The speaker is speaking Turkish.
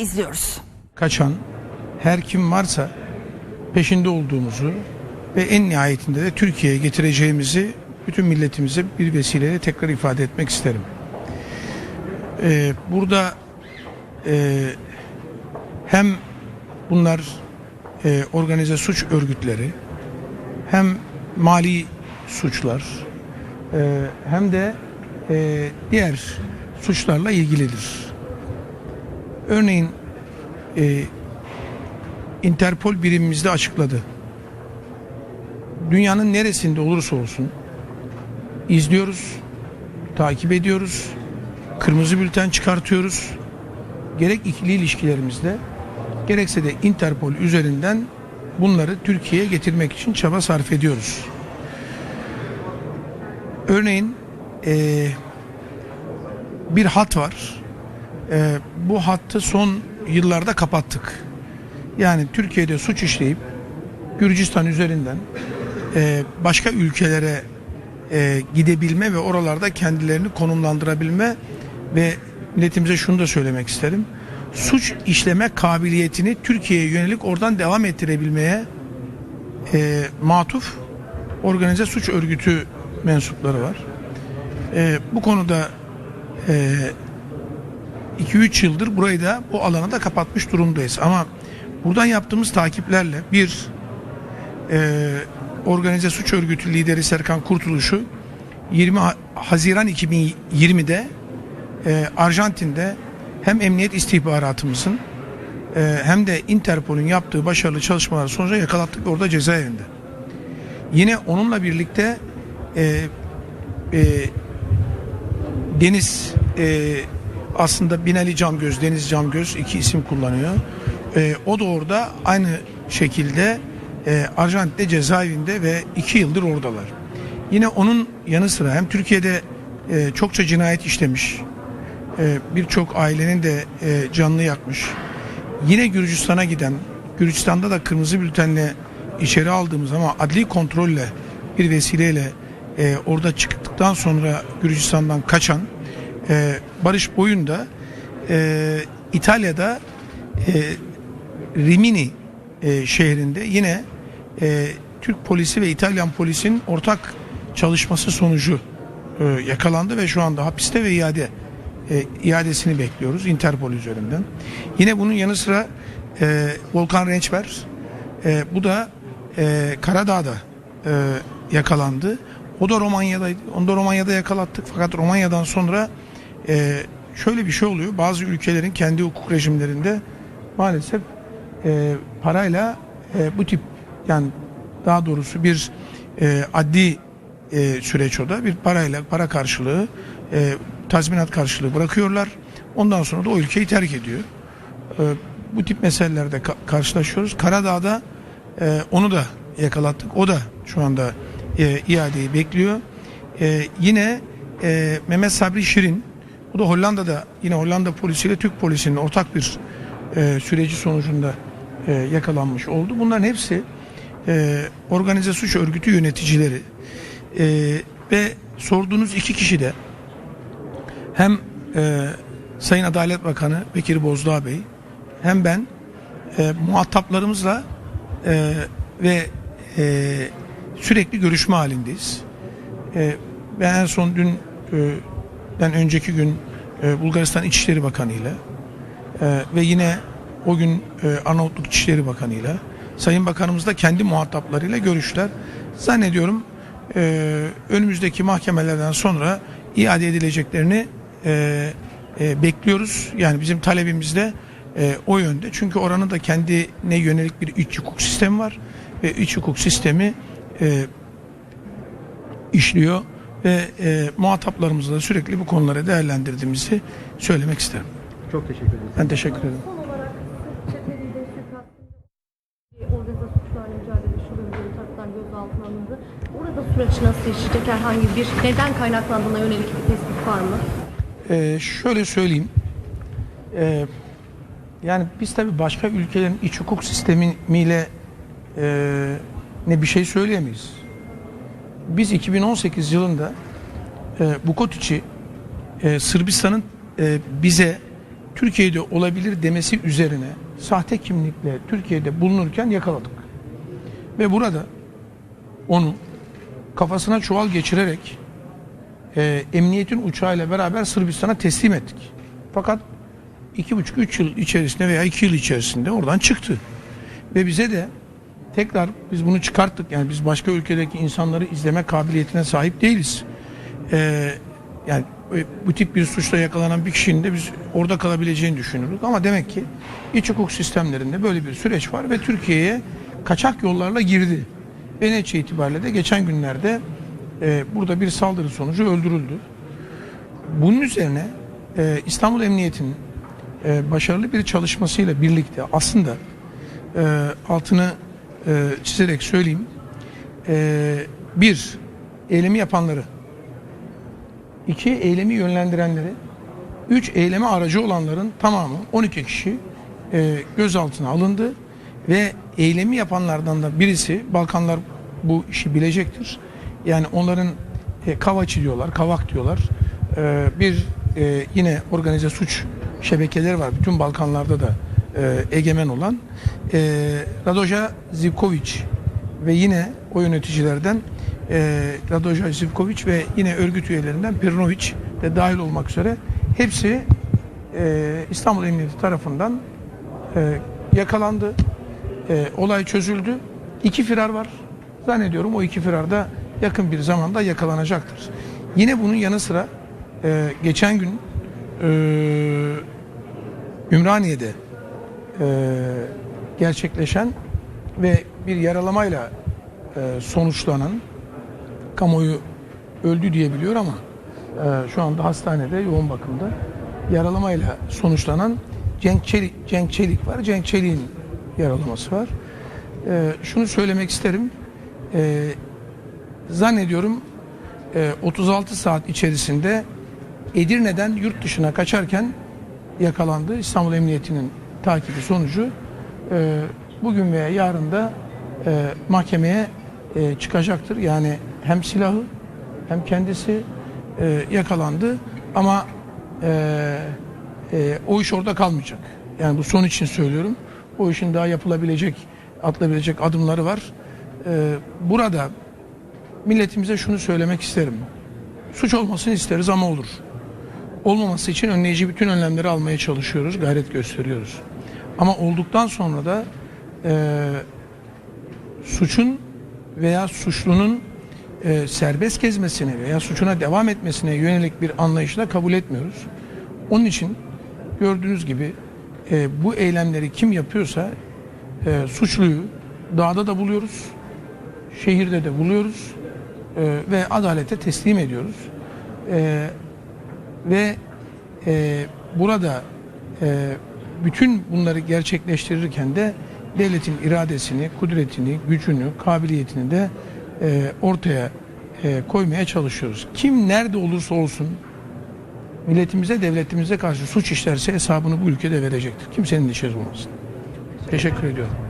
izliyoruz. kaçan her kim varsa peşinde olduğumuzu ve en nihayetinde de Türkiye'ye getireceğimizi bütün milletimize bir vesileyle tekrar ifade etmek isterim. Ee, burada e, hem bunlar e, organize suç örgütleri hem mali suçlar e, hem de e, diğer suçlarla ilgilidir. Örneğin e, Interpol birimimizde açıkladı. Dünyanın neresinde olursa olsun izliyoruz, takip ediyoruz, kırmızı bülten çıkartıyoruz. Gerek ikili ilişkilerimizde gerekse de Interpol üzerinden bunları Türkiye'ye getirmek için çaba sarf ediyoruz. Örneğin eee, bir hat var. Eee, bu hattı son yıllarda kapattık. Yani Türkiye'de suç işleyip Gürcistan üzerinden eee, başka ülkelere eee, gidebilme ve oralarda kendilerini konumlandırabilme ve milletimize şunu da söylemek isterim. Suç işleme kabiliyetini Türkiye'ye yönelik oradan devam ettirebilmeye eee matuf organize suç örgütü mensupları var. Eee, bu konuda 2-3 yıldır burayı da bu alanı da kapatmış durumdayız. Ama buradan yaptığımız takiplerle bir e, organize suç örgütü lideri Serkan Kurtuluş'u 20 Ha- Haziran 2020'de e, Arjantin'de hem emniyet istihbaratımızın e, hem de Interpol'ün yaptığı başarılı çalışmalar sonucu yakalattık orada cezaevinde. Yine onunla birlikte e, e, Deniz e, aslında Binali Camgöz, Deniz Camgöz iki isim kullanıyor. E, o da orada aynı şekilde e, Arjantin'de cezaevinde ve iki yıldır oradalar. Yine onun yanı sıra hem Türkiye'de e, çokça cinayet işlemiş, e, birçok ailenin de e, canını yakmış. Yine Gürcistan'a giden, Gürcistan'da da kırmızı bültenle içeri aldığımız ama adli kontrolle bir vesileyle e, orada çıktıktan sonra Gürcistan'dan kaçan e, Barış Boyun da e, İtalya'da e, Rimini e, şehrinde yine e, Türk polisi ve İtalyan polisin ortak çalışması sonucu e, yakalandı ve şu anda hapiste ve iade e, iadesini bekliyoruz Interpol üzerinden. Yine bunun yanı sıra e, Volkan Rençber e, bu da e, Karadağ'da e, yakalandı. O da Romanya'daydı. Onu da Romanya'da yakalattık. Fakat Romanya'dan sonra e, şöyle bir şey oluyor. Bazı ülkelerin kendi hukuk rejimlerinde maalesef e, parayla e, bu tip yani daha doğrusu bir e, adli e, süreç o da bir parayla para karşılığı e, tazminat karşılığı bırakıyorlar. Ondan sonra da o ülkeyi terk ediyor. E, bu tip meselelerde ka- karşılaşıyoruz. Karadağ'da e, onu da yakalattık. O da şu anda e, iadeyi bekliyor. E, yine e, Mehmet Sabri Şirin bu da Hollanda'da yine Hollanda polisiyle Türk polisinin ortak bir e, süreci sonucunda e, yakalanmış oldu. Bunların hepsi e, organize suç örgütü yöneticileri E, ve sorduğunuz iki kişi de hem e, Sayın Adalet Bakanı Bekir Bozdağ Bey hem ben e, muhataplarımızla e, ve e, sürekli görüşme halindeyiz. E, ben en son dün e, ben önceki gün e, Bulgaristan İçişleri Bakanı ile e, ve yine o gün e, Arnavutluk İçişleri Bakanı ile Sayın Bakanımız da kendi muhataplarıyla görüşler. Zannediyorum e, önümüzdeki mahkemelerden sonra iade edileceklerini e, e, bekliyoruz. Yani bizim talebimiz de e, o yönde. Çünkü oranın da kendine yönelik bir iç hukuk sistemi var ve iç hukuk sistemi e, işliyor ve e, muhataplarımızla da sürekli bu konuları değerlendirdiğimizi söylemek isterim. Çok teşekkür ederiz. Ben teşekkür ederim. Orada süreç nasıl işleyecek? Herhangi bir neden kaynaklandığına yönelik bir tespit var mı? Ee, şöyle söyleyeyim. Ee, yani biz tabii başka ülkelerin iç hukuk sistemiyle e, ne bir şey söyleyemeyiz. Biz 2018 yılında e, Vukotić'i e, Sırbistan'ın e, bize Türkiye'de olabilir demesi üzerine sahte kimlikle Türkiye'de bulunurken yakaladık. Ve burada onu kafasına çuval geçirerek e, emniyetin uçağıyla beraber Sırbistan'a teslim ettik. Fakat iki buçuk üç yıl içerisinde veya iki yıl içerisinde oradan çıktı. Ve bize de tekrar biz bunu çıkarttık. Yani biz başka ülkedeki insanları izleme kabiliyetine sahip değiliz. Ee, yani e, bu tip bir suçla yakalanan bir kişinin de biz orada kalabileceğini düşünürük. Ama demek ki iç hukuk sistemlerinde böyle bir süreç var ve Türkiye'ye kaçak yollarla girdi. Ve netice itibariyle de geçen günlerde e, burada bir saldırı sonucu öldürüldü. Bunun üzerine e, İstanbul Emniyeti'nin e, başarılı bir çalışmasıyla birlikte aslında e, altını e, çizerek söyleyeyim. E, bir, eylemi yapanları. iki eylemi yönlendirenleri. Üç, eyleme aracı olanların tamamı 12 kişi e, gözaltına alındı. Ve eylemi yapanlardan da birisi, Balkanlar bu işi bilecektir. Yani onların e, kavaçı diyorlar, kavak diyorlar. E, bir e, yine organize suç şebekeleri var. Bütün Balkanlarda da e, egemen olan e, Radoja Zivkovic ve yine o yöneticilerden e, Radoja Zivkovic ve yine örgüt üyelerinden Pirnovic de dahil olmak üzere hepsi e, İstanbul Emniyeti tarafından e, yakalandı. E, olay çözüldü. İki firar var. Zannediyorum o iki firar da yakın bir zamanda yakalanacaktır. Yine bunun yanı sıra e, geçen gün e, Ümraniye'de e, gerçekleşen ve bir yaralamayla e, sonuçlanan kamuoyu öldü diyebiliyor ama e, şu anda hastanede yoğun bakımda yaralamayla sonuçlanan Cenk Çelik, Cenk Çelik var. Cenk Çelik'in yaralaması var. E, şunu söylemek isterim. E, zannediyorum e, 36 saat içerisinde Edirne'den yurt dışına kaçarken yakalandı. İstanbul Emniyeti'nin takibi sonucu e, bugün veya yarın da e, mahkemeye e, çıkacaktır. Yani hem silahı hem kendisi e, yakalandı ama e, e, o iş orada kalmayacak. Yani bu son için söylüyorum. O işin daha yapılabilecek, atılabilecek adımları var. E, burada milletimize şunu söylemek isterim. Suç olmasını isteriz ama olur olmaması için önleyici bütün önlemleri almaya çalışıyoruz, gayret gösteriyoruz. Ama olduktan sonra da e, suçun veya suçlunun e, serbest gezmesini veya suçuna devam etmesine yönelik bir anlayışla kabul etmiyoruz. Onun için gördüğünüz gibi e, bu eylemleri kim yapıyorsa e, suçluyu dağda da buluyoruz, şehirde de buluyoruz e, ve adalete teslim ediyoruz. E, ve e, burada e, bütün bunları gerçekleştirirken de devletin iradesini, kudretini, gücünü, kabiliyetini de e, ortaya e, koymaya çalışıyoruz. Kim nerede olursa olsun milletimize, devletimize karşı suç işlerse hesabını bu ülkede verecektir. Kimsenin dişi olmasın. Teşekkür ediyorum.